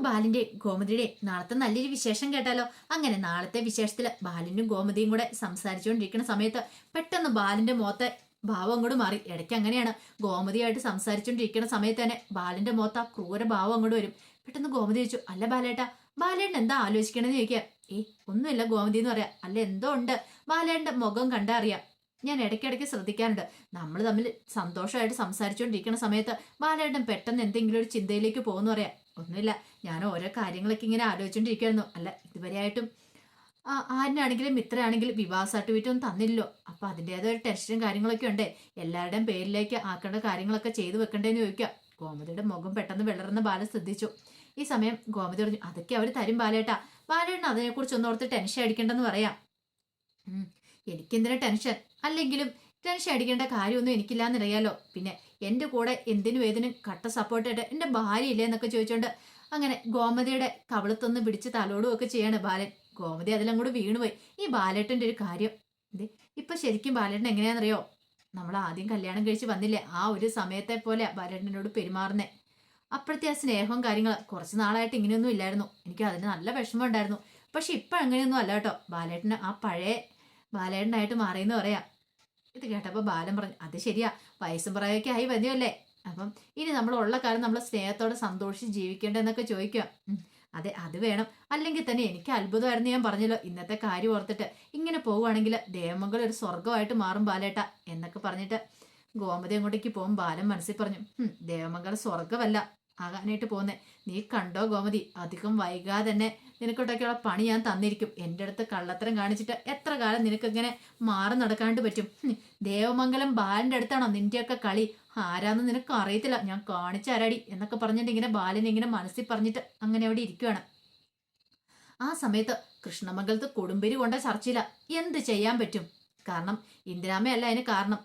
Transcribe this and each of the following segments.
നമുക്ക് ബാലിന്റെ ഗോമതിയുടെ നാളത്തെ നല്ലൊരു വിശേഷം കേട്ടാലോ? അങ്ങനെ നാളത്തെ വിശേഷത്തിൽ ബാലിനും ഗോമതിയും കൂടെ സംസാരിച്ചുകൊണ്ടിരിക്കുന്ന സമയത്ത് പെട്ടെന്ന് ബാലിന്റെ മുഖത്തെ ഭാവം അങ്ങോട്ട് മാറി. ഇടയ്ക്ക് അങ്ങനെയാണ് ഗോമതിയായിട്ട് സംസാരിച്ചുകൊണ്ടിരിക്കുന്ന സമയത്ത് തന്നെ ബാലിന്റെ മുഖത്ത് ആ ക്രൂര ഭാവം അങ്ങോട്ട് വരും. പെട്ടെന്ന് ഗോമതി ചോദിച്ചു അല്ല ബാലേട്ട ബാലേട്ടൻ എന്താ ആലോചിക്കണമെന്ന് ചോദിക്കുക ഏ ഒന്നുമില്ല ഗോമതി എന്ന് പറയാം. അല്ല എന്തോ ഉണ്ട്? ബാലേട്ടന്റെ മുഖം കണ്ടാ അറിയാം. ഞാൻ ഇടയ്ക്കിടയ്ക്ക് ശ്രദ്ധിക്കാറുണ്ട്. നമ്മൾ തമ്മിൽ സന്തോഷമായിട്ട് സംസാരിച്ചുകൊണ്ടിരിക്കുന്ന സമയത്ത് ബാലേട്ടൻ പെട്ടെന്ന് എന്തെങ്കിലും ഒരു ചിന്തയിലേക്ക് പോകുന്നു പറയാം. ഒന്നുമില്ല. ഞാൻ ഓരോ കാര്യങ്ങളൊക്കെ ഇങ്ങനെ ആലോചിച്ചുകൊണ്ടിരിക്കുകയായിരുന്നു അല്ല ഇതുവരെയായിട്ടും ആയിട്ടും ആരിനാണെങ്കിലും മിത്രയാണെങ്കിലും വിവാഹ സർട്ടിഫിക്കറ്റ് ഒന്നും തന്നില്ലല്ലോ. അപ്പൊ അതിന്റെതായ ടെൻഷനും കാര്യങ്ങളൊക്കെ ഉണ്ട്. എല്ലാവരുടെയും പേരിലേക്ക് ആക്കേണ്ട കാര്യങ്ങളൊക്കെ ചെയ്തു വെക്കണ്ടേന്ന് ചോദിക്കുക. ഗോമതിയുടെ മുഖം പെട്ടെന്ന് വിളർന്ന ബാല ശ്രദ്ധിച്ചു. ഈ സമയം ഗോമതി പറഞ്ഞു അതൊക്കെ അവർ തരും ബാലേട്ടാ. ബാലേട്ടൻ അതിനെക്കുറിച്ച് ഒന്നും ഒന്നോർത്ത് ടെൻഷൻ അടിക്കേണ്ടെന്ന് പറയാം. എനിക്കെന്തിനാ ടെൻഷൻ? അല്ലെങ്കിലും ടെൻഷൻ അടിക്കേണ്ട കാര്യമൊന്നും എനിക്കില്ലാന്നറിയാലോ. പിന്നെ എന്റെ കൂടെ എന്തിനും ഏതിനും കട്ട സപ്പോർട്ടായിട്ട് എന്റെ ഭാര്യ ഇല്ലേ എന്നൊക്കെ ചോദിച്ചോണ്ട് അങ്ങനെ ഗോമതിയുടെ കവളത്തൊന്ന് പിടിച്ച് തലോടും ഒക്കെ ചെയ്യാണ് ബാലൻ. ഗോമതി അതിലും കൂടെ വീണുപോയി. ഈ ബാലേട്ടന്റെ ഒരു കാര്യം. ഇത് ഇപ്പൊ ശരിക്കും ബാലേട്ടൻ എങ്ങനെയാണെന്നറിയോ? നമ്മൾ ആദ്യം കല്യാണം കഴിച്ച് വന്നില്ലേ ആ ഒരു സമയത്തെ പോലെ ബാലേട്ടനോട് പെരുമാറുന്നേ. അപ്പോഴത്തെ ആ സ്നേഹവും കാര്യങ്ങൾ കുറച്ച് നാളായിട്ട് ഇങ്ങനെയൊന്നും ഇല്ലായിരുന്നു. എനിക്ക് അതിന് നല്ല വിഷമം ഉണ്ടായിരുന്നു പക്ഷെ ഇപ്പൊ അങ്ങനെയൊന്നും അല്ല കേട്ടോ. ബാലേട്ടന് ആ പഴയ ബാലേട്ടനായിട്ട് മാറിയെന്ന് പറയാം. ഇത് കേട്ടപ്പോൾ ബാലൻ പറഞ്ഞു അത് ശരിയാ വയസ്സും പ്രായമൊക്കെ ആയി വരുമല്ലേ അപ്പം ഇനി നമ്മൾ ഉള്ള കാലം നമ്മൾ സ്നേഹത്തോടെ സന്തോഷിച്ച് ജീവിക്കേണ്ടതെന്നൊക്കെ ചോദിക്കുക അതെ അത് വേണം. അല്ലെങ്കിൽ തന്നെ എനിക്ക് അത്ഭുതമായിരുന്നു ഞാൻ പറഞ്ഞല്ലോ ഇന്നത്തെ കാര്യം ഓർത്തിട്ട് ഇങ്ങനെ പോവുകയാണെങ്കിൽ ദേവമംഗലം ഒരു സ്വർഗമായിട്ട് മാറും ബാലേട്ട എന്നൊക്കെ പറഞ്ഞിട്ട് ഗോമതി അങ്ങോട്ടേക്ക് പോകും. ബാലൻ മനസ്സിൽ പറഞ്ഞു "ഹും, ദേവമംഗലം സ്വർഗമല്ല ആകാനായിട്ട് പോകുന്നേ. നീ കണ്ടോ ഗോമതി? അധികം വൈകാതെ തന്നെ നിനക്കൊട്ടൊക്കെയുള്ള പണി ഞാൻ തന്നിരിക്കും. എന്റെ അടുത്ത് കള്ളത്തരം കാണിച്ചിട്ട് എത്ര കാലം നിനക്കിങ്ങനെ മാറി നടക്കാണ്ട് പറ്റും? ദേവമംഗലം ബാലന്റെ അടുത്താണോ നിന്റെയൊക്കെ കളി? ആരാന്ന് നിനക്ക് അറിയത്തില്ല. ഞാൻ കാണിച്ചാരാടി എന്നൊക്കെ പറഞ്ഞിട്ട് ഇങ്ങനെ ബാലൻ ഇങ്ങനെ മനസ്സിൽ പറഞ്ഞിട്ട് അങ്ങനെ അവിടെ ഇരിക്കുവാണ്. ആ സമയത്ത് കൃഷ്ണമംഗലത്ത് കൊടുമ്പേരി കൊണ്ട ചർച്ചയില്ല എന്ത് ചെയ്യാൻ പറ്റും? കാരണം ഇന്ദിരാമയല്ല അതിന് കാരണം.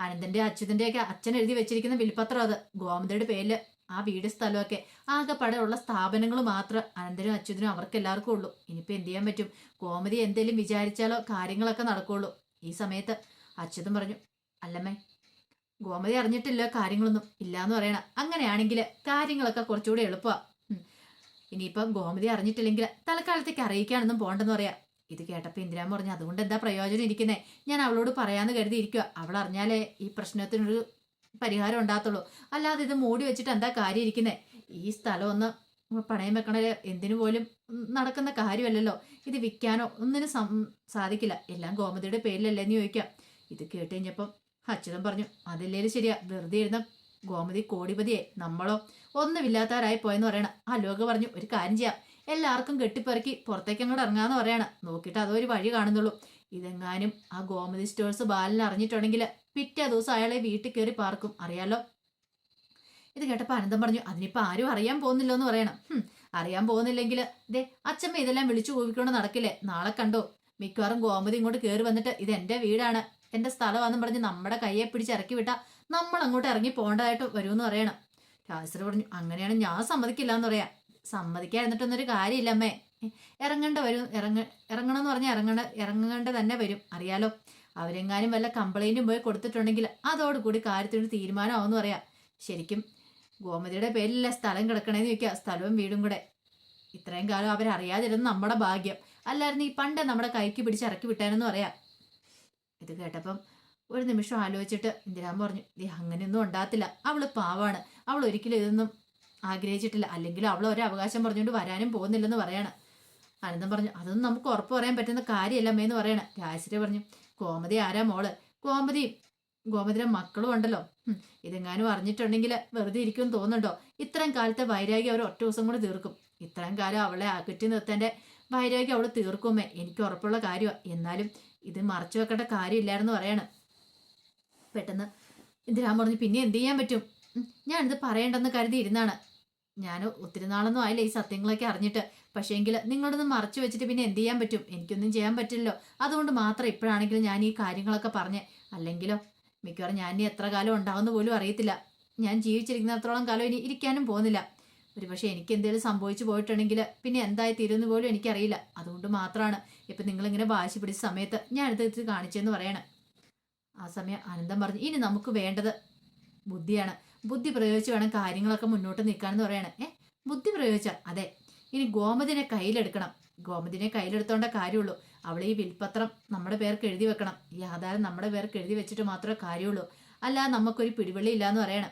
അനന്തന്റെ അച്യുതന്റെയൊക്കെ അച്ഛൻ എഴുതി വെച്ചിരിക്കുന്ന വിൽപത്രം അത്. ഗോമതിയുടെ പേരിൽ ആ വീട് സ്ഥലമൊക്കെ. ആകെപ്പാടെ ഉള്ള സ്ഥാപനങ്ങൾ മാത്രം അനന്തനും അച്യുതനും അവർക്ക് എല്ലാവർക്കും ഉള്ളൂ. ഇനിയിപ്പോൾ എന്ത് ചെയ്യാൻ പറ്റും? കോമതി എന്തെങ്കിലും വിചാരിച്ചാലോ കാര്യങ്ങളൊക്കെ നടക്കുള്ളൂ. ഈ സമയത്ത് അച്യുതൻ പറഞ്ഞു അല്ലമ്മേ ഗോമതി അറിഞ്ഞിട്ടില്ല കാര്യങ്ങളൊന്നും. ഇല്ലാന്ന് പറയണ. അങ്ങനെയാണെങ്കിൽ കാര്യങ്ങളൊക്കെ കുറച്ചുകൂടി എളുപ്പമാ ഉം. ഇനിയിപ്പം ഗോമതി അറിഞ്ഞിട്ടില്ലെങ്കിൽ തൽക്കാലത്തേക്ക് അറിയിക്കാനൊന്നും പോണ്ടെന്ന് പറയാം. ഇത് കേട്ടപ്പോൾ ഇന്ദിരാമ പറഞ്ഞു അതുകൊണ്ട് എന്താ പ്രയോജനം ഇരിക്കുന്നേ? ഞാൻ അവളോട് പറയാമെന്ന് കരുതിയിരിക്കുക അവൾ അറിഞ്ഞാലേ ഈ പ്രശ്നത്തിനൊരു പരിഹാരം ഉണ്ടാകത്തുള്ളൂ. അല്ലാതെ ഇത് മൂടി വെച്ചിട്ട് എന്താ കാര്യം ഇരിക്കുന്നേ ഈ സ്ഥലം ഒന്ന് പണയം വെക്കണ എന്തിനു പോലും നടക്കുന്ന കാര്യമല്ലല്ലോ. ഇത് വിൽക്കാനോ ഒന്നിനും സാധിക്കില്ല. എല്ലാം ഗോമതിയുടെ പേരിലല്ലേ എന്ന് ചോദിക്കാം. ഇത് കേട്ട് കഴിഞ്ഞപ്പം പറഞ്ഞു അതില്ലേലും ശരിയാ. വെറുതെ ഇരുന്ന ഗോമതി കോടിപതിയെ നമ്മളോ ഒന്നുമില്ലാത്തവരായി പോയെന്ന് പറയണം. ആ ലോക പറഞ്ഞു ഒരു കാര്യം ചെയ്യാം. എല്ലാവർക്കും കെട്ടിപ്പെറുക്കി പുറത്തേക്ക് അങ്ങോട്ട് ഇറങ്ങാന്ന് പറയണം. നോക്കിയിട്ട് അതൊരു വഴി കാണുന്നുള്ളൂ. ഇതെങ്ങാനും ആ ഗോമതി സ്റ്റോഴ്സ് ബാലൻ അറിഞ്ഞിട്ടുണ്ടെങ്കിൽ പിറ്റേ ദിവസം അയാളെ വീട്ടിൽ കയറി പാർക്കും. അറിയാലോ? ഇത് കേട്ടപ്പോൾ അനന്തം പറഞ്ഞു അതിനിപ്പോ ആരും അറിയാൻ പോകുന്നില്ലോ എന്ന് പറയണം അറിയാൻ പോകുന്നില്ലെങ്കിൽ ദേ അച്ഛമ്മ ഇതെല്ലാം വിളിച്ചു കൂവിക്കൊണ്ട് നടക്കില്ലേ? നാളെ കണ്ടോ? മിക്കവാറും ഗോമതി ഇങ്ങോട്ട് കയറി വന്നിട്ട് ഇത് എന്റെ വീടാണ്. എന്റെ സ്ഥലമാണെന്നും പറഞ്ഞ് നമ്മുടെ കയ്യെ പിടിച്ച് ഇറക്കി വിട്ടാൽ നമ്മൾ അങ്ങോട്ട് ഇറങ്ങി പോകേണ്ടതായിട്ട് വരുമെന്ന് പറയണം. രാജശ്രീ പറഞ്ഞു അങ്ങനെയാണ് ഞാൻ സമ്മതിക്കില്ല എന്ന് പറയാം സമ്മതിക്കാതിരുന്നിട്ടൊന്നൊരു കാര്യമില്ല അമ്മേ. ഇറങ്ങേണ്ട വരും. ഇറങ്ങ ഇറങ്ങണം എന്ന് പറഞ്ഞാൽ ഇറങ്ങണ ഇറങ്ങേണ്ട തന്നെ വരും. അറിയാലോ? അവരെങ്ങാനും വല്ല കംപ്ലൈന്റും പോയി കൊടുത്തിട്ടുണ്ടെങ്കിൽ അതോടുകൂടി കാര്യത്തിനൊരു തീരുമാനമാവെന്ന് പറയാം. ശരിക്കും ഗോമതിയുടെ പേരിലല്ല സ്ഥലം കിടക്കണേന്ന് ചോദിക്കുക. സ്ഥലവും വീടും കൂടെ. ഇത്രയും കാലം അവരറിയാതിരുന്ന നമ്മുടെ ഭാഗ്യം. അല്ലായിരുന്നു ഈ പണ്ട് നമ്മുടെ കൈക്ക് പിടിച്ച് ഇറക്കി വിട്ടാനെന്ന് പറയാം. ഇത് കേട്ടപ്പം ഒരു നിമിഷം ആലോചിച്ചിട്ട് ഇന്ദിരാമ്മ പറഞ്ഞു ദേ അങ്ങനെയൊന്നും ഉണ്ടാകത്തില്ല. അവൾ പാവാണ്. അവൾ ഒരിക്കലും ഇതൊന്നും ആഗ്രഹിച്ചിട്ടില്ല. അല്ലെങ്കിൽ അവൾ ഒരു അവകാശം പറഞ്ഞുകൊണ്ട് വരാനും പോകുന്നില്ലെന്ന് പറയാണ്. അനന്തം പറഞ്ഞു അതൊന്നും നമുക്ക് ഉറപ്പ് പറയാൻ പറ്റുന്ന കാര്യമല്ല എന്ന് പറയണ. രാജശ്രീ പറഞ്ഞു ഗോമതി ആരാ മോൾ? ഗോമതി ഗോമതിയുടെ മക്കളും ഉണ്ടല്ലോ. ഇതെങ്ങാനും അറിഞ്ഞിട്ടുണ്ടെങ്കിൽ വെറുതെ ഇരിക്കുമെന്ന് തോന്നുന്നുണ്ടോ? ഇത്രയും കാലത്തെ വൈരാഗ്യം അവർ ഒറ്റ ദിവസം കൂടെ തീർക്കും. ഇത്രയും കാലം അവളെ അകറ്റി നിർത്തേണ്ട വൈരാഗ്യം അവൾ തീർക്കുമേ എനിക്ക് ഉറപ്പുള്ള കാര്യമാണ് എന്നാലും ഇത് മറച്ചു വെക്കേണ്ട കാര്യമില്ലായിരുന്നു പറയാണ്. പെട്ടെന്ന് ഇന്ദിരാൻ പറഞ്ഞു പിന്നെ എന്ത് ചെയ്യാൻ പറ്റും? ഞാനിത് പറയണ്ടെന്ന് കരുതി ഇരുന്നാണ് ഞാൻ ഒത്തിരി നാളൊന്നും ആയില്ല ഈ സത്യങ്ങളൊക്കെ അറിഞ്ഞിട്ട്. പക്ഷേ എങ്കിൽ നിങ്ങളൊന്ന് മറച്ചു വെച്ചിട്ട് പിന്നെ എന്ത് ചെയ്യാൻ പറ്റും? എനിക്കൊന്നും ചെയ്യാൻ പറ്റില്ലല്ലോ. അതുകൊണ്ട് മാത്രം ഇപ്പോഴാണെങ്കിലും ഞാൻ ഈ കാര്യങ്ങളൊക്കെ പറഞ്ഞ്. അല്ലെങ്കിലോ മിക്കവാറും ഞാൻ ഇനി എത്ര കാലം ഉണ്ടാവുമെന്ന് പോലും അറിയത്തില്ല. ഞാൻ ജീവിച്ചിരിക്കുന്നിടത്തോളം കാലം ഇനി ഇരിക്കാനും പോകുന്നില്ല. ഒരു പക്ഷേ എനിക്ക് എന്തെങ്കിലും സംഭവിച്ചു പോയിട്ടുണ്ടെങ്കിൽ പിന്നെ എന്തായി തീരുമെന്ന് പോലും എനിക്കറിയില്ല. അതുകൊണ്ട് മാത്രമാണ് ഇപ്പം നിങ്ങളിങ്ങനെ വാശി പിടിച്ച സമയത്ത് ഞാൻ എടുത്ത് കാണിച്ചെന്ന് പറയണം. ആ സമയം ആനന്ദം പറഞ്ഞു ഇനി നമുക്ക് വേണ്ടത് ബുദ്ധിയാണ്. ബുദ്ധി പ്രയോഗിച്ച് വേണം കാര്യങ്ങളൊക്കെ മുന്നോട്ട് നിൽക്കാനെന്ന് പറയണേ. ഏ ബുദ്ധി പ്രയോഗിച്ച അതെ ഇനി ഗോമതിനെ കയ്യിലെടുക്കണം. ഗോമതിനെ കയ്യിലെടുത്തോണ്ട കാര്യമുള്ളൂ. അവളെ ഈ വിൽപത്രം നമ്മുടെ പേർക്ക് എഴുതി വെക്കണം. ഈ ആധാരം നമ്മുടെ പേർക്ക് എഴുതി വെച്ചിട്ട് മാത്രമേ കാര്യമുള്ളൂ. അല്ല നമുക്കൊരു പിടിവള്ളി ഇല്ലാന്ന് പറയണം.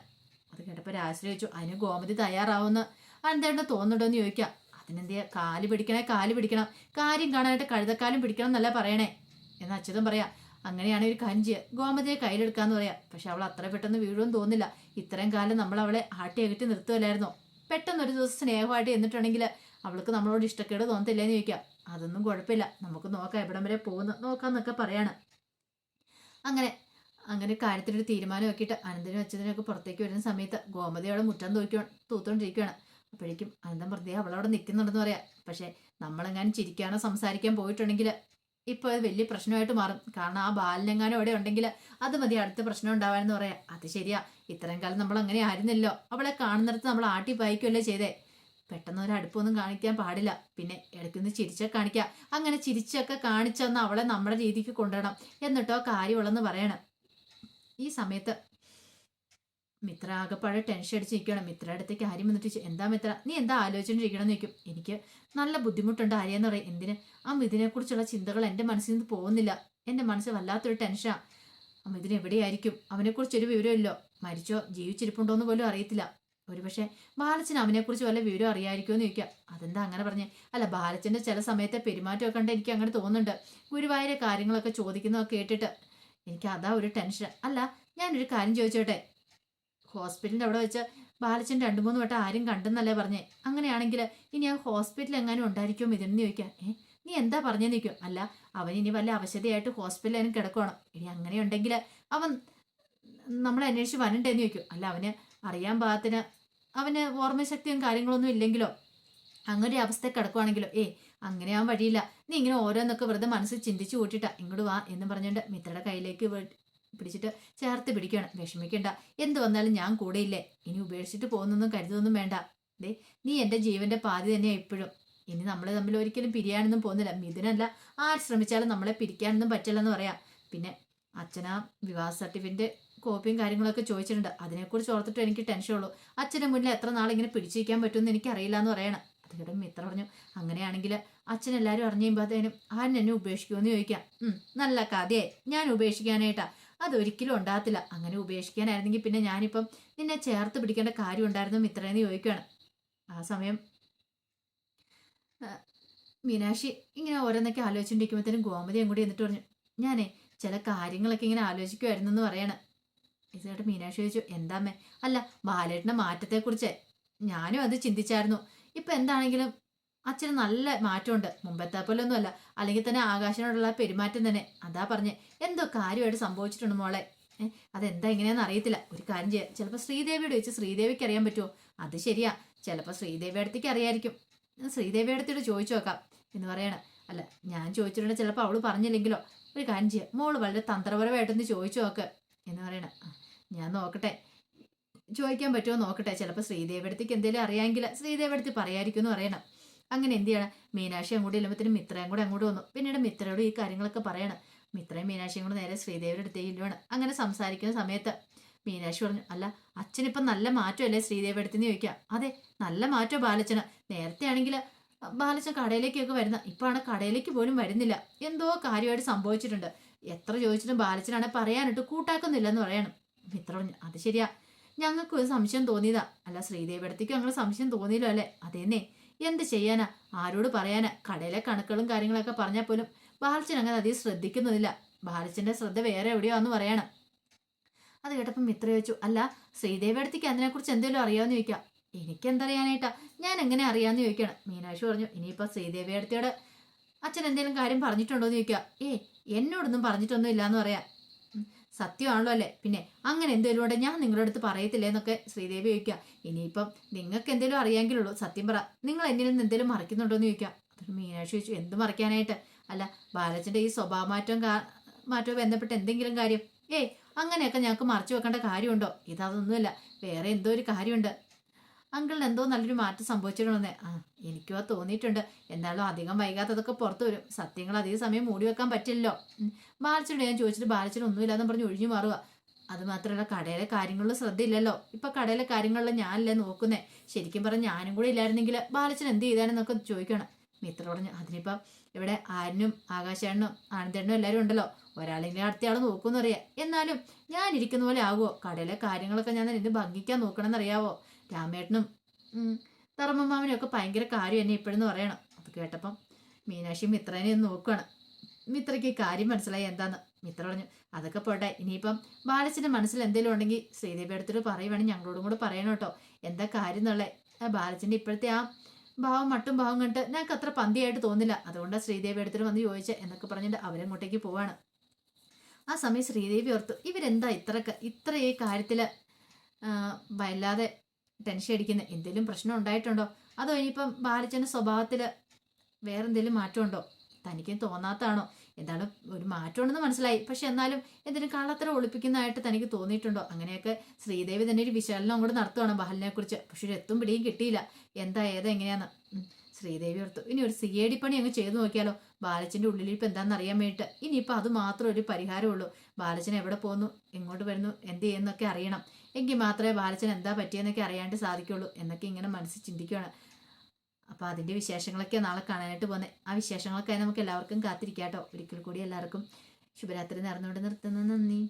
അത് കേട്ടപ്പോൾ രാശ്രയിച്ചു അതിന് ഗോമതി തയ്യാറാവുമെന്ന് അതെന്താണ്ട് തോന്നുന്നുണ്ടോ എന്ന് ചോദിക്കാം. അതിനെന്തിയാ കാൽ പിടിക്കണേ കാൽ പിടിക്കണം. കാര്യം കാണാനായിട്ട് കഴുതക്കാലും പിടിക്കണം എന്നല്ല പറയണേ. എന്ന് അച്യുതം പറയാം അങ്ങനെയാണ് ഒരു ചെയ്യുക ഗോമതിയെ കയ്യിലെടുക്കാന്ന് പറയാം. പക്ഷെ അവൾ അത്ര പെട്ടെന്ന് വീഴുമെന്ന് തോന്നില്ല ഇത്രയും കാലം നമ്മൾ അവളെ ആട്ടി അകറ്റി നിർത്തുമല്ലായിരുന്നു പെട്ടെന്ന് ഒരു ദിവസം സ്നേഹമായിട്ട് എന്നിട്ടുണ്ടെങ്കിൽ അവൾക്ക് നമ്മളോട് ഇഷ്ടക്കേട് തോന്നത്തില്ലേന്ന് ചോദിക്കാം. അതൊന്നും കുഴപ്പമില്ല. നമുക്ക് നോക്കാം എവിടം വരെ പോകുന്നു. നോക്കാന്നൊക്കെ പറയാണ്. അങ്ങനെ അങ്ങനെ കാര്യത്തിലൊരു തീരുമാനം ആക്കിയിട്ട് അനന്തനും അച്ഛനൊക്കെ പുറത്തേക്ക് വരുന്ന സമയത്ത് ഗോമതി അവിടെ മുറ്റം തോക്കിയോ തൂത്തോണ്ടിരിക്കുകയാണ് അപ്പോഴേക്കും അനന്തം പ്രത്യേകം അവളവിടെ നിൽക്കുന്നുണ്ടെന്ന് പറയാം. പക്ഷേ നമ്മളെങ്ങാനും ചിരിക്കാനോ സംസാരിക്കാൻ പോയിട്ടുണ്ടെങ്കിൽ ഇപ്പോൾ അത് വലിയ പ്രശ്നമായിട്ട് മാറും. കാരണം ആ ബാലനെങ്ങാനും അവിടെ ഉണ്ടെങ്കിൽ അത് മതി അടുത്ത പ്രശ്നം ഉണ്ടാവാനെന്ന് പറയാം. അത് ശരിയാ. ഇത്രയും കാലം നമ്മൾ അങ്ങനെ ആയിരുന്നല്ലോ. അവളെ കാണുന്നിടത്ത് നമ്മൾ ആട്ടി പായിക്കുമല്ലേ ചെയ്തേ. പെട്ടെന്ന് ഒരു അടുപ്പൊന്നും കാണിക്കാൻ പാടില്ല. പിന്നെ ഇടയ്ക്കൊന്ന് ചിരിച്ചൊക്കെ കാണിക്കാം. അങ്ങനെ ചിരിച്ചൊക്കെ കാണിച്ചെന്ന് അവളെ നമ്മുടെ രീതിക്ക് കൊണ്ടുവരണം. എന്നിട്ടോ കാര്യമുള്ളെന്ന് പറയണം. ഈ സമയത്ത് മിത്ര ആകെപ്പാടെ ടെൻഷൻ അടിച്ചിരിക്കണം മിത്രയുടെ അടുത്തേക്ക് ആര്യം വന്നിട്ട് എന്താ മിത്ര? നീ എന്താ ആലോചിച്ചിരിക്കണം എന്ന് ചോദിക്കും. എനിക്ക് നല്ല ബുദ്ധിമുട്ടുണ്ട് ആര്യെന്ന് പറയും. എന്തിന്? ആ മിഥുനെക്കുറിച്ചുള്ള ചിന്തകൾ എന്റെ മനസ്സിൽ നിന്ന് പോകുന്നില്ല. എന്റെ മനസ്സ് വല്ലാത്തൊരു ടെൻഷനാ ആ. മിഥുൻ എവിടെയായിരിക്കും? അവനെക്കുറിച്ചൊരു വിവരമില്ലോ? മരിച്ചോ? ജീവിച്ചിരിപ്പുണ്ടോ എന്ന് പോലും അറിയത്തില്ല. ഒരുപക്ഷെ ബാലച്ചന് അവനെക്കുറിച്ച് വല്ല വിവരം അറിയായിരിക്കുമോ എന്ന് ചോദിക്കാം അതെന്താ അങ്ങനെ പറഞ്ഞേ? അല്ല ബാലച്ചന്റെ ചില സമയത്തെ പെരുമാറ്റമൊക്കെ കണ്ട് എനിക്ക് അങ്ങനെ തോന്നുന്നുണ്ട്. ഗുരുവായൂരെ കാര്യങ്ങളൊക്കെ ചോദിക്കുന്നതൊക്കെ കേട്ടിട്ട് എനിക്ക് അതാ ഒരു ടെൻഷൻ അല്ല ഞാനൊരു കാര്യം ചോദിച്ചോട്ടെ? ഹോസ്പിറ്റലിന്റെ അവിടെ വെച്ച് ബാലച്ചൻ രണ്ട് മൂന്ന് വട്ടം ആരും കണ്ടെന്നല്ലേ പറഞ്ഞേ. അങ്ങനെയാണെങ്കിൽ ഇനി ആ ഹോസ്പിറ്റലിൽ എങ്ങാനും ഉണ്ടായിരിക്കും ഇതെന്ന് ചോദിക്കാം. ഏ നീ എന്താ പറഞ്ഞു നിൽക്കും അല്ല അവൻ ഇനി വല്ല അവശതയായിട്ട് ഹോസ്പിറ്റലിൽ കിടക്കണം ഇനി അങ്ങനെ അങ്ങനെയുണ്ടെങ്കിൽ അവൻ നമ്മളെ അന്വേഷിച്ച് വരണ്ടേന്ന് ചോദിക്കും. അല്ല അവന് അറിയാൻ പാകത്തിന് അവന് ഓർമ്മശക്തിയും കാര്യങ്ങളൊന്നും ഇല്ലെങ്കിലോ? അങ്ങനെ ഒരു അവസ്ഥ കിടക്കുവാണെങ്കിലോ? ഏ അങ്ങനെ വഴിയില്ല. നീ ഇങ്ങനെ ഓരോന്നൊക്കെ വെറുതെ മനസ്സിൽ ചിന്തിച്ചു കൂട്ടിട്ടാ ഇങ്ങോട്ട് വാ എന്ന് പറഞ്ഞുകൊണ്ട് മിത്രയുടെ കയ്യിലേക്ക് പിടിച്ചിട്ട് ചേർത്ത് പിടിക്കുകയാണ്. വിഷമിക്കണ്ട. എന്ത് വന്നാലും ഞാൻ കൂടെയില്ലേ? ഇനി ഉപേക്ഷിച്ചിട്ട് പോകുന്നൊന്നും കരുതൊന്നും വേണ്ട. ദേ നീ എന്റെ ജീവന്റെ പാതി തന്നെയാണ് ഇപ്പോഴും. ഇനി നമ്മൾ തമ്മിൽ ഒരിക്കലും പിരിയാനൊന്നും പോകുന്നില്ല. മിഥുനല്ല ആര് ശ്രമിച്ചാലും നമ്മളെ പിരിക്കാനൊന്നും പറ്റില്ലെന്ന് പറയാം. പിന്നെ അച്ഛനാ വിവാഹ സർട്ടിഫിക്കറ്റ് കോപ്പിയും കാര്യങ്ങളൊക്കെ ചോദിച്ചിട്ടുണ്ട്. അതിനെക്കുറിച്ച് ഓർത്തിട്ട് എനിക്ക് ടെൻഷൻ ഉള്ളൂ. അച്ഛന്റെ മുന്നിൽ എത്ര നാളിങ്ങനെ പിടിച്ചിരിക്കാൻ പറ്റുമെന്ന് എനിക്കറിയില്ല എന്ന് പറയണം. അതിലൂടെ മിത്ര പറഞ്ഞു അങ്ങനെയാണെങ്കിൽ അച്ഛൻ എല്ലാവരും അറിഞ്ഞു കഴിയുമ്പോഴത്തേനും ആരും എന്നെ ഉപേക്ഷിക്കുമെന്ന് ചോദിക്കാം. നല്ല കഥയായി. ഞാൻ ഉപേക്ഷിക്കാനായിട്ടാ. അതൊരിക്കലും ഉണ്ടാകത്തില്ല. അങ്ങനെ ഉപേക്ഷിക്കാനായിരുന്നെങ്കിൽ പിന്നെ ഞാനിപ്പം നിന്നെ ചേർത്ത് പിടിക്കേണ്ട കാര്യം ഉണ്ടായിരുന്നു മിത്രയെന്ന് ചോദിക്കുകയാണ് ആ സമയം മീനാക്ഷി ഇങ്ങനെ ഓരോന്നൊക്കെ ആലോചിച്ചുകൊണ്ടിരിക്കുമ്പോഴത്തേനും ഗോമതി കൂടി എന്നിട്ട് പറഞ്ഞു ഞാനേ ചില കാര്യങ്ങളൊക്കെ ഇങ്ങനെ ആലോചിക്കുമായിരുന്നു എന്ന് പറയണം. ഇതായിട്ട് മീനാക്ഷി ചോദിച്ചു എന്താമ്മേ അല്ല ബാലേട്ടന്റെ മാറ്റത്തെക്കുറിച്ച്. ഞാനും അത് ചിന്തിച്ചായിരുന്നു. ഇപ്പം എന്താണെങ്കിലും അച്ഛന് നല്ല മാറ്റമുണ്ട്. മുമ്പത്തെ പോലെ ഒന്നുമല്ല അല്ലെങ്കിൽ തന്നെ ആകാശനോടുള്ള പെരുമാറ്റം തന്നെ. അതാ പറഞ്ഞേ. എന്തോ കാര്യമായിട്ട് സംഭവിച്ചിട്ടുണ്ട് മോളെ. അതെന്താ ഇങ്ങനെയാണെന്ന് അറിയത്തില്ല. ഒരു കാര്യം ചെയ്യാം. ചിലപ്പോൾ ശ്രീദേവിയോട് വെച്ച് ശ്രീദേവിക്ക് അറിയാൻ പറ്റുമോ? അത് ശരിയാ. ചിലപ്പോൾ ശ്രീദേവി അടുത്തേക്ക് അറിയായിരിക്കും. ശ്രീദേവി അടുത്തോട് ചോദിച്ചു നോക്കാം എന്ന് പറയണം. അല്ല ഞാൻ ചോദിച്ചിട്ടുണ്ട്. ചിലപ്പോൾ അവൾ പറഞ്ഞില്ലെങ്കിലോ? ഒരു കാര്യം ചെയ്യാം. മോൾ വളരെ തന്ത്രപരമായിട്ടൊന്ന് ചോദിച്ചു നോക്ക് എന്ന് പറയണം. ഞാൻ നോക്കട്ടെ. ചോദിക്കാൻ പറ്റുമോ? നോക്കട്ടെ. ചിലപ്പോൾ ശ്രീദേവി അടുത്തേക്ക് എന്തെങ്കിലും അറിയാമെങ്കിൽ ശ്രീദേവി അടുത്ത് പറയായിരിക്കും എന്ന് പറയണം. അങ്ങനെ എന്ത് ചെയ്യണം? മീനാക്ഷി അങ്ങോട്ട് ചെല്ലുമ്പോഴത്തേനും മിത്രയും കൂടെ അങ്ങോട്ട് വന്നു. പിന്നീട് മിത്രയോട് ഈ കാര്യങ്ങളൊക്കെ പറയണം. മിത്രയും മീനാക്ഷിയും കൂടെ നേരെ ശ്രീദേവിയുടെ അടുത്തേക്ക് ഇല്ലുവാണ് അങ്ങനെ സംസാരിക്കുന്ന സമയത്ത് മീനാക്ഷി പറഞ്ഞു അല്ല അച്ഛനിപ്പം നല്ല മാറ്റമല്ലേ ശ്രീദേവി അടുത്തെന്ന് ചോദിക്കുക? അതെ നല്ല മാറ്റം ബാലച്ചന്. നേരത്തെ ആണെങ്കിൽ ബാലച്ചൻ കടയിലേക്കൊക്കെ വരുന്ന ഇപ്പോഴാണ് കടയിലേക്ക് പോലും വരുന്നില്ല. എന്തോ കാര്യമായിട്ട് സംഭവിച്ചിട്ടുണ്ട്. എത്ര ചോദിച്ചിട്ടും ബാലച്ചനാണ് പറയാനിട്ട് കൂട്ടാക്കുന്നില്ലെന്ന് പറയണം. മിത്ര പറഞ്ഞു അത് ശരിയാ. ഞങ്ങൾക്ക് ഒരു സംശയം തോന്നിയതാ. അല്ല ശ്രീദേവി അടുത്തേക്കും അങ്ങനെ സംശയം തോന്നിയില്ല അല്ലേ? അതേന്നേ. എന്ത് ചെയ്യാനാ? ആരോട് പറയാനാ? കടയിലെ കണക്കുകളും കാര്യങ്ങളൊക്കെ പറഞ്ഞാൽ പോലും ബാലച്ചൻ അങ്ങനെ അധികം ശ്രദ്ധിക്കുന്നില്ല ബാലച്ചന്റെ ശ്രദ്ധ വേറെ എവിടെയോ എന്ന് പറയണം. അത് കേട്ടപ്പം മിത്ര ചോദിച്ചു അല്ല ശ്രീദേവി അടുത്തേക്ക് അതിനെക്കുറിച്ച് എന്തെങ്കിലും അറിയാമെന്ന് ചോദിക്കാം. എനിക്കെന്തറിയാനായിട്ടാ? ഞാൻ എങ്ങനെ അറിയാമെന്ന് ചോദിക്കണം. മീനാക്ഷി പറഞ്ഞു ഇനിയിപ്പോൾ ശ്രീദേവി അടുത്തോട് അച്ഛൻ എന്തെങ്കിലും കാര്യം പറഞ്ഞിട്ടുണ്ടോ എന്ന് ചോദിക്കുക ഏ എന്നോടൊന്നും പറഞ്ഞിട്ടൊന്നും ഇല്ലാന്ന് പറയാം. സത്യമാണല്ലോ അല്ലേ? പിന്നെ അങ്ങനെ എന്തെങ്കിലും ഉണ്ടെ ഞാൻ നിങ്ങളുടെ അടുത്ത് പറയത്തില്ലേ എന്നൊക്കെ ശ്രീദേവി ചോദിക്കുക. ഇനിയിപ്പം നിങ്ങൾക്ക് എന്തെങ്കിലും അറിയാമെങ്കിലുള്ളൂ. സത്യം പറ. നിങ്ങൾ എന്നിൽ നിന്ന് എന്തെങ്കിലും മറക്കുന്നുണ്ടോ എന്ന് ചോദിക്കുക. അതൊരു മീനാക്ഷി ചോദിച്ചു. എന്ത് മറയ്ക്കാനായിട്ട് അല്ല ബാലച്ചന്റെ ഈ സ്വഭാവ മാറ്റം മാറ്റവും ബന്ധപ്പെട്ട എന്തെങ്കിലും കാര്യം? ഏയ് അങ്ങനെയൊക്കെ ഞങ്ങൾക്ക് മറച്ചു വെക്കേണ്ട കാര്യമുണ്ടോ? ഇതൊന്നുമല്ല വേറെ എന്തോ ഒരു കാര്യമുണ്ട്. അങ്കിളിന് എന്തോ നല്ലൊരു മാറ്റം സംഭവിച്ചിട്ടുണ്ടെന്നേ. ആ എനിക്കും അത് തോന്നിയിട്ടുണ്ട്. എന്നാലും അധികം വൈകാത്തതൊക്കെ പുറത്തു വരും. സത്യങ്ങൾ അധിക സമയം മൂടി വെക്കാൻ പറ്റില്ലല്ലോ. ബാലച്ചനോട് ഞാൻ ചോദിച്ചിട്ട് ബാലച്ചൻ ഒന്നുമില്ലാന്ന് പറഞ്ഞ് ഒഴിഞ്ഞു മാറുക അത് മാത്രമല്ല കടയിലെ കാര്യങ്ങളിലും ശ്രദ്ധയില്ലല്ലോ. ഇപ്പൊ കടയിലെ കാര്യങ്ങളിലും ഞാനല്ലേ നോക്കുന്നേ. ശരിക്കും പറഞ്ഞ ഞാനും കൂടെ ഇല്ലായിരുന്നെങ്കിൽ ബാലച്ചൻ എന്ത് ചെയ്താനെന്നൊക്കെ ചോദിക്കണം. മിത്ര പറഞ്ഞു അതിനിപ്പം ഇവിടെ ആരനും ആകാശേണ്ണനും ആനന്ദേണ്ണനും എല്ലാവരും ഉണ്ടല്ലോ. ഒരാളെങ്കിലും അടുത്ത ആൾ നോക്കുമെന്നറിയാം. എന്നാലും ഞാൻ ഇരിക്കുന്ന പോലെ ആകുമോ കടയിലെ കാര്യങ്ങളൊക്കെ ഞാൻ എന്ത് ഭംഗിക്കാൻ നോക്കണമെന്നറിയാവോ? രാമേട്ടനും ഉം, ധർമ്മമാമനും ഒക്കെ ഭയങ്കര കാര്യം എന്നെ ഇപ്പോഴെന്ന് പറയണം. അത് കേട്ടപ്പം മീനാക്ഷി മിത്രനെ ഒന്ന് നോക്കുകയാണ് മിത്രയ്ക്ക് കാര്യം മനസ്സിലായി എന്താന്ന്. മിത്ര പറഞ്ഞു അതൊക്കെ പോട്ടെ ഇനിയിപ്പം ബാലച്ചന്റെ മനസ്സിൽ എന്തെങ്കിലും ഉണ്ടെങ്കിൽ ശ്രീദേവി അടുത്തോട് പറയുവാണെങ്കിൽ ഞങ്ങളോടും കൂടെ പറയണം കേട്ടോ. എന്താ കാര്യം എന്നുള്ളേ ആ ബാലച്ചന്റെ ഇപ്പോഴത്തെ ആ ഭാവം മട്ടും ഭാവം കണ്ടിട്ട് ഞങ്ങൾക്ക് അത്ര പന്തിയായിട്ട് തോന്നില്ല അതുകൊണ്ടാണ് ശ്രീദേവി അടുത്തോട് വന്ന് ചോദിച്ചത് എന്നൊക്കെ പറഞ്ഞിട്ട് അവരങ്ങോട്ടേക്ക് പോവാണ്. ആ സമയം ശ്രീദേവി ഓർത്തു ഇവരെന്താ ഇത്ര ഇത്ര ഈ കാര്യത്തിൽ വല്ലാതെ ടെൻഷൻ അടിക്കുന്നത് എന്തെങ്കിലും പ്രശ്നം ഉണ്ടായിട്ടുണ്ടോ? അതോ ഇനിയിപ്പം ബാലച്ചന്റെ സ്വഭാവത്തിൽ വേറെ എന്തെങ്കിലും മാറ്റമുണ്ടോ? തനിക്ക് തോന്നാത്താണോ എന്താണ് ഒരു മാറ്റമുണ്ടെന്ന് മനസ്സിലായി. പക്ഷെ എന്നാലും എന്തിനും കള്ളത്തരം ഒളിപ്പിക്കുന്നതായിട്ട് തനിക്ക് തോന്നിയിട്ടുണ്ടോ? അങ്ങനെയൊക്കെ ശ്രീദേവി തന്നെ ഒരു വിശകലനം കൂടെ നടത്തുവാണ് ബഹലിനെ കുറിച്ച് പക്ഷെ ഒരു എത്തും പിടിയും കിട്ടിയില്ല. എന്താ ഏതാ എങ്ങനെയാന്ന്. ശ്രീദേവി ഓർത്തു. ഇനി ഒരു സി പണി അങ്ങ് ചെയ്തു നോക്കിയാലോ? ബാലച്ചന്റെ ഉള്ളിലിപ്പം എന്താണെന്നറിയാൻ വേണ്ടിയിട്ട്. ഇനിയിപ്പോൾ അത് മാത്രം ഒരു പരിഹാരമുള്ളൂ. ബാലച്ചൻ എവിടെ പോകുന്നു എങ്ങോട്ട് വരുന്നു? എന്ത് ചെയ്യുന്നൊക്കെ അറിയണം. എങ്കിൽ മാത്രമേ ബാലച്ചൻ എന്താ പറ്റിയെന്നൊക്കെ അറിയാണ്ട് സാധിക്കുള്ളൂ എന്നൊക്കെ ഇങ്ങനെ മനസ്സിൽ ചിന്തിക്കുകയാണ് അപ്പോൾ അതിന്റെ വിശേഷങ്ങളൊക്കെ നാളെ കാണാനായിട്ട് പോകുന്നത് ആ വിശേഷങ്ങളൊക്കെ നമുക്ക് എല്ലാവർക്കും കാത്തിരിക്കാം കേട്ടോ ഒരിക്കൽ കൂടി എല്ലാവർക്കും ശുഭരാത്രി നേർന്നുകൊണ്ട് നിർത്തുന്നു. നന്ദി.